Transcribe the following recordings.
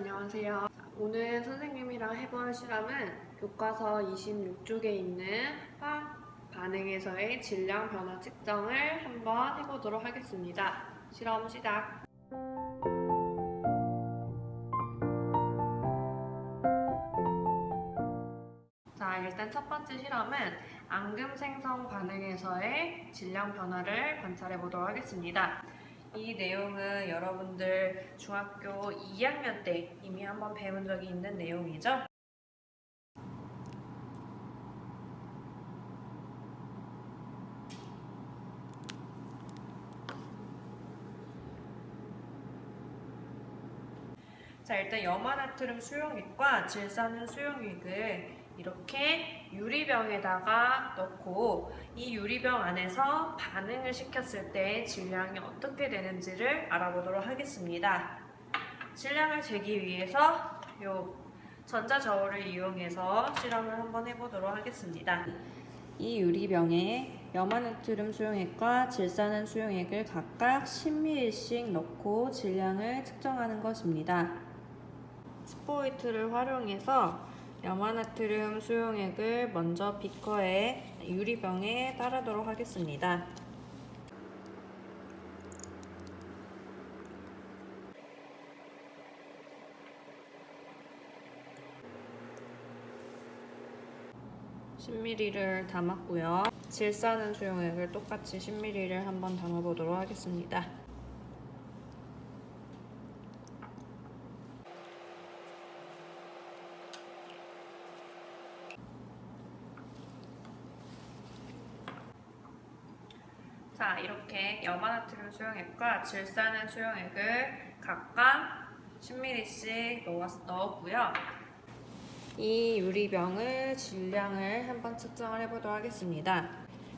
안녕하세요. 오늘 선생님이랑 해볼 실험은 교과서 26쪽에 있는 화학 반응에서의 질량 변화 측정을 한번 해보도록 하겠습니다. 실험 시작. 자, 일단 첫 번째 실험은 앙금 생성 반응에서의 질량 변화를 관찰해 보도록 하겠습니다. 이 내용은 여러분들 중학교 2학년 때 이미 한번 배운 적이 있는 내용이죠. 자, 일단 염화나트륨 수용액과 질산은 수용액을 이렇게 유리병에다가 넣고 이 유리병 안에서 반응을 시켰을 때 질량이 어떻게 되는지를 알아보도록 하겠습니다. 질량을 재기 위해서 요 전자저울을 이용해서 실험을 한번 해보도록 하겠습니다. 이 유리병에 염화나트륨 수용액과 질산은 수용액을 각각 10ml씩 넣고 질량을 측정하는 것입니다. 스포이트를 활용해서 염화나트륨 수용액을 먼저 비커에 유리병에 따르도록 하겠습니다. (10ml를) 담았고요 질산은 수용액을 똑같이 (10ml를) 한번 담아보도록 하겠습니다 자, 이렇게 염화나트륨 수용액과 질산은 수용액을 각각 10ml씩 넣었고요. 이 유리병을 질량을 한번 측정을 해보도록 하겠습니다.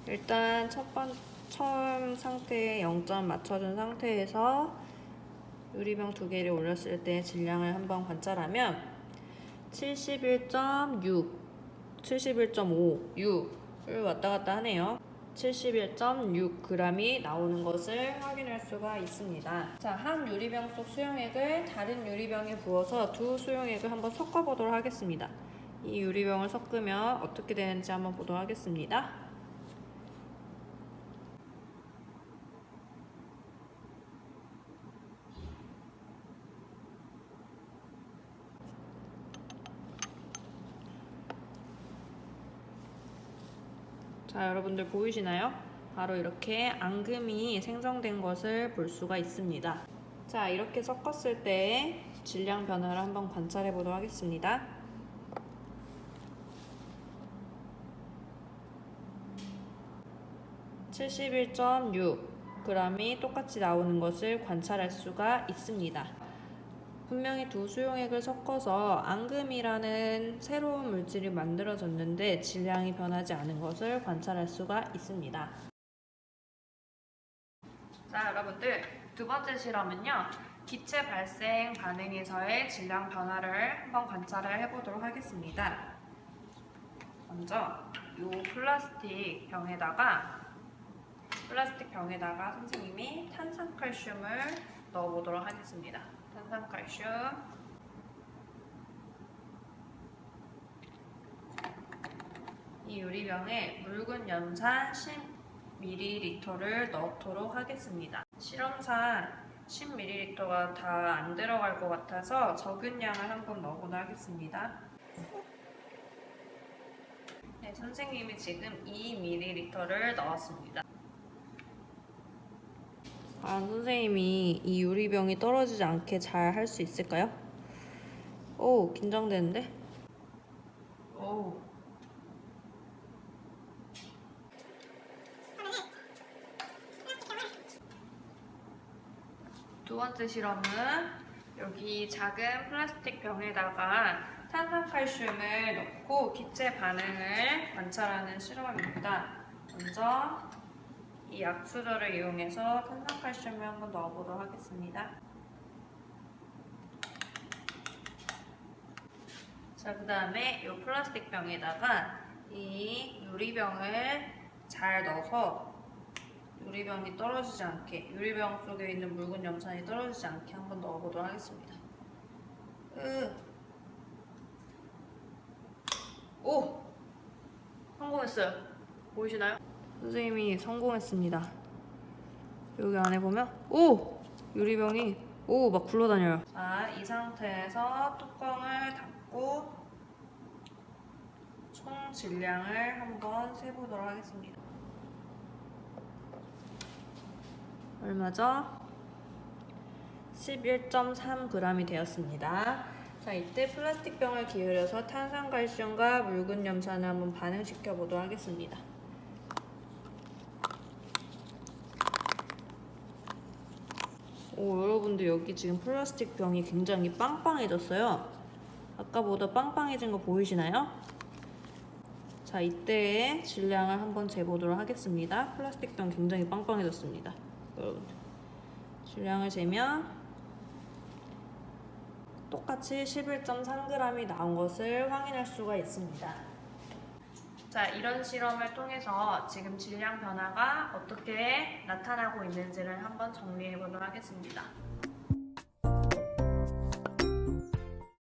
일단 첫 번, 처음 상태에 0점 맞춰준 상태에서 유리병 두 개를 올렸을 때 질량을 한번 관찰하면 71.6, 71.5, 6을 왔다 갔다 하네요. 71.6g이 나오는 것을 확인할 수가 있습니다. 자, 한 유리병 속 수용액을 다른 유리병에 부어서 두 수용액을 한번 섞어 보도록 하겠습니다. 이 유리병을 섞으면 어떻게 되는지 한번 보도록 하겠습니다. 자, 여러분들 보이시나요? 바로 이렇게 앙금이 생성된 것을 볼 수가 있습니다. 자, 이렇게 섞었을 때 질량 변화를 한번 관찰해 보도록 하겠습니다. (71.6g이) 똑같이 나오는 것을 관찰할 수가 있습니다. 분명히 두 수용액을 섞어서 앙금이라는 새로운 물질이 만들어졌는데 질량이 변하지 않은 것을 관찰할 수가 있습니다. 자, 여러분들 두 번째 실험은요. 기체 발생 반응에서의 질량 변화를 한번 관찰을 해보도록 하겠습니다. 먼저 이 플라스틱 병에다가 플라스틱 병에다가 선생님이 탄산칼슘을 넣어보도록 하겠습니다. 탄산칼슘 이 유리병에 묽은 염산 10ml를 넣도록 하겠습니다. 실험상 10ml가 다 안 들어갈 것 같아서 적은 양을 한번 넣어보도록 하겠습니다. 네, 선생님이 지금 2ml를 넣었습니다. 아, 선생님이 이 유리병이 떨어지지 않게 잘 할 수 있을까요? 오, 긴장되는데? 오. 두 번째 실험은 여기 작은 플라스틱 병에다가 탄산칼슘을 넣고 기체 반응을 관찰하는 실험입니다. 먼저 이 약수저를 이용해서 탄산칼슘을 한번 넣어보도록 하겠습니다. 자, 그 다음에 이 플라스틱 병에다가 이 유리병을 잘 넣어서 유리병이 떨어지지 않게 유리병 속에 있는 묽은 염산이 떨어지지 않게 한번 넣어보도록 하겠습니다. 으. 오! 성공했어요. 보이시나요? 선생님이 성공했습니다. 여기 안에 보면 오! 유리병이 오! 막 굴러다녀요. 자, 이 상태에서 뚜껑을 닫고 총 질량을 한번 세보도록 하겠습니다. 얼마죠? 11.3g이 되었습니다. 자, 이때 플라스틱 병을 기울여서 탄산칼슘과 묽은 염산을 한번 반응시켜 보도록 하겠습니다. 오, 여러분들 여기 지금 플라스틱 병이 굉장히 빵빵해졌어요. 아까보다 빵빵해진 거 보이시나요? 자, 이때의 질량을 한번 재보도록 하겠습니다. 플라스틱 병 굉장히 빵빵해졌습니다. 여러분들. 질량을 재면 똑같이 11.3g이 나온 것을 확인할 수가 있습니다. 자, 이런 실험을 통해서 지금 질량 변화가 어떻게 나타나고 있는지를 한번 정리해 보도록 하겠습니다.